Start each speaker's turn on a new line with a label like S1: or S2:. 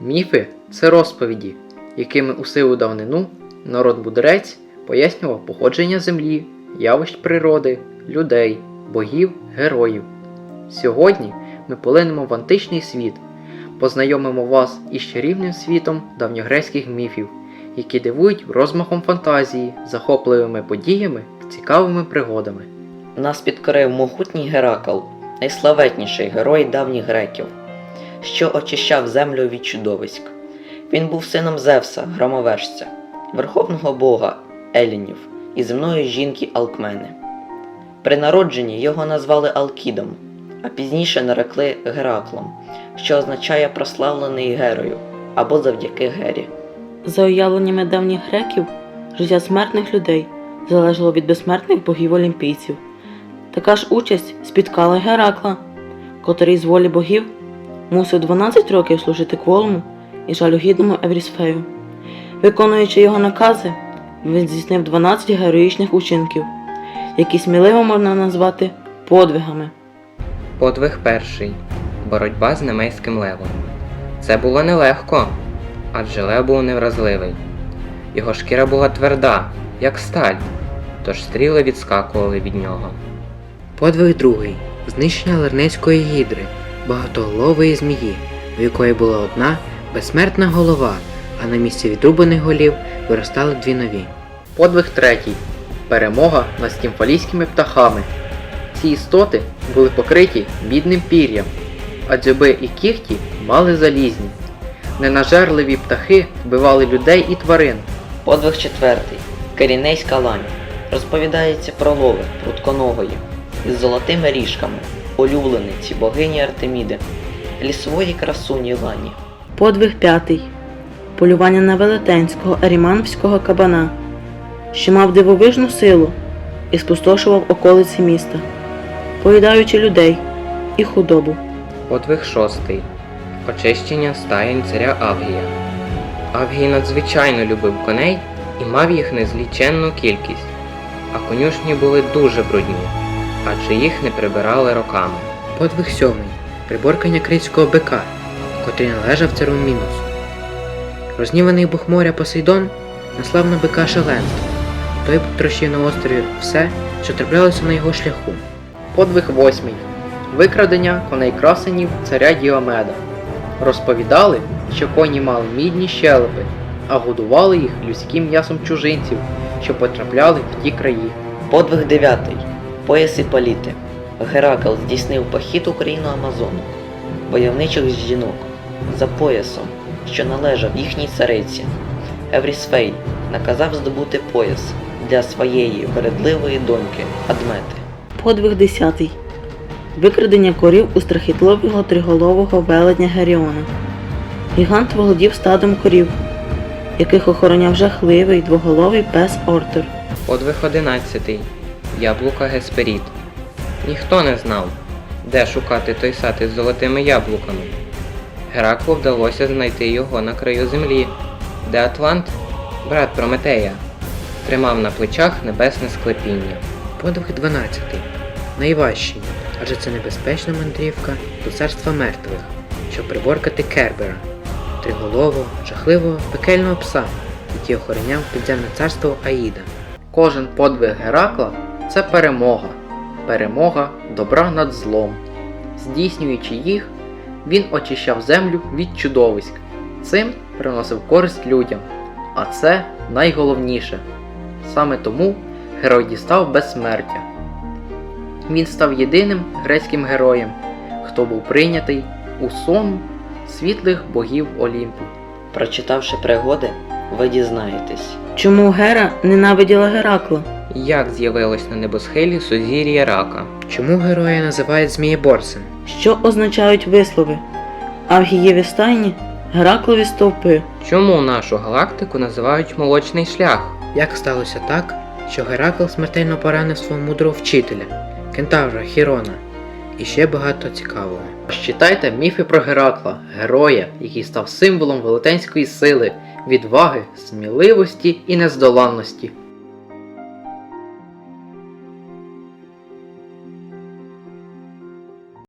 S1: Міфи це розповіді, якими у силу давнину народ мудрець пояснював походження землі, явищ природи, людей, богів, героїв. Сьогодні ми полинемо в античний світ, познайомимо вас із чарівним світом давньогрецьких міфів, які дивують розмахом фантазії, захопливими подіями цікавими пригодами.
S2: Нас підкорив могутній Геракл, найславетніший герой давніх греків, що очищав землю від чудовиськ. Він був сином Зевса, громовержця, верховного бога Елінів і земної жінки Алкмени. При народженні його назвали Алкідом, а пізніше нарекли Гераклом, що означає прославлений герою або завдяки Гері.
S3: За уявленнями давніх греків, життя смертних людей залежало від безсмертних богів олімпійців. Така ж участь спіткала Геракла, котрий з волі богів мусив 12 років служити кволому і жалюгідному Еврісфею. Виконуючи його накази, він здійснив 12 героїчних учинків, які сміливо можна назвати подвигами.
S4: Подвиг перший боротьба з немейським левом. Це було нелегко, адже лев був невразливий. Його шкіра була тверда, як сталь, тож стріли відскакували від нього.
S5: Подвиг другий знищення Лернецької гідри, багатоголової змії, у якої була одна безсмертна голова, а на місці відрубаних голів виростали дві нові.
S1: Подвиг третій перемога над стімфалійськими птахами. Ці істоти були покриті бідним пір'ям, а дзьоби і кіхті мали залізні. Ненажерливі птахи вбивали людей і тварин.
S2: Подвиг четвертий. Керінейська лань. Розповідається про лови прутконогої із золотими ріжками, улюблениці богині Артеміди, лісової красуні лані.
S3: Подвиг п'ятий. Полювання на велетенського арімановського кабана, що мав дивовижну силу і спустошував околиці міста, поїдаючи людей і худобу.
S4: Подвиг шостий очищення стаєнь царя Авгія. Авгій надзвичайно любив коней і мав їх незліченну кількість, а конюшні були дуже брудні, адже їх не прибирали роками.
S5: Подвиг сьомий приборкання критського бика, котрий належав цару Мінусу. Розніваний бог моря Посейдон наслав на бика шаленство. Той потрощив на острові все, що траплялося на його шляху.
S1: Подвиг восьмий викрадення коней красенів царя Діомеда. Розповідали, що коні мали мідні щелепи, а годували їх людським м'ясом чужинців, що потрапляли в ті краї.
S2: Подвиг дев'ятий. Пояси паліти. Геракл здійснив похід у країну Амазону, войовничих жінок, за поясом, що належав їхній цариці. Еврісфей наказав здобути пояс для своєї вередливої доньки Адмети.
S3: Подвиг десятий. Викрадення корів у страхітливого триголового велетня Геріона. Гігант володів стадом корів, яких охороняв жахливий двоголовий пес Ортур.
S4: Подвиг одинадцятий яблука Гесперід. Ніхто не знав, де шукати той сад із золотими яблуками. Гераклу вдалося знайти його на краю землі, де Атлант, брат Прометея, тримав на плечах небесне склепіння.
S5: Подвиг 12. Найважчий, адже це небезпечна мандрівка до царства мертвих, щоб приборкати Кербера, триголового, жахливого, пекельного пса, який охороняв підземне царство Аїда.
S1: Кожен подвиг Геракла це перемога, перемога добра над злом. Здійснюючи їх, він очищав землю від чудовиськ, цим приносив користь людям. А це найголовніше. Саме тому герой дістав безсмертя. Він став єдиним грецьким героєм, хто був прийнятий у сон світлих богів Олімпу.
S2: Прочитавши пригоди, ви дізнаєтесь.
S3: Чому Гера ненавиділа Геракла?
S4: Як з'явилось на небосхилі сузір'я рака?
S5: Чому героя називають Змієборцем?
S3: Що означають вислови? Авгієві стайні, Гераклові стовпи.
S4: Чому нашу галактику називають молочний шлях?
S5: Як сталося так, що Геракл смертельно поранив свого мудрого вчителя, кентавра Хірона, і ще багато цікавого.
S1: Читайте міфи про Геракла, героя, який став символом велетенської сили, відваги, сміливості і нездоланності.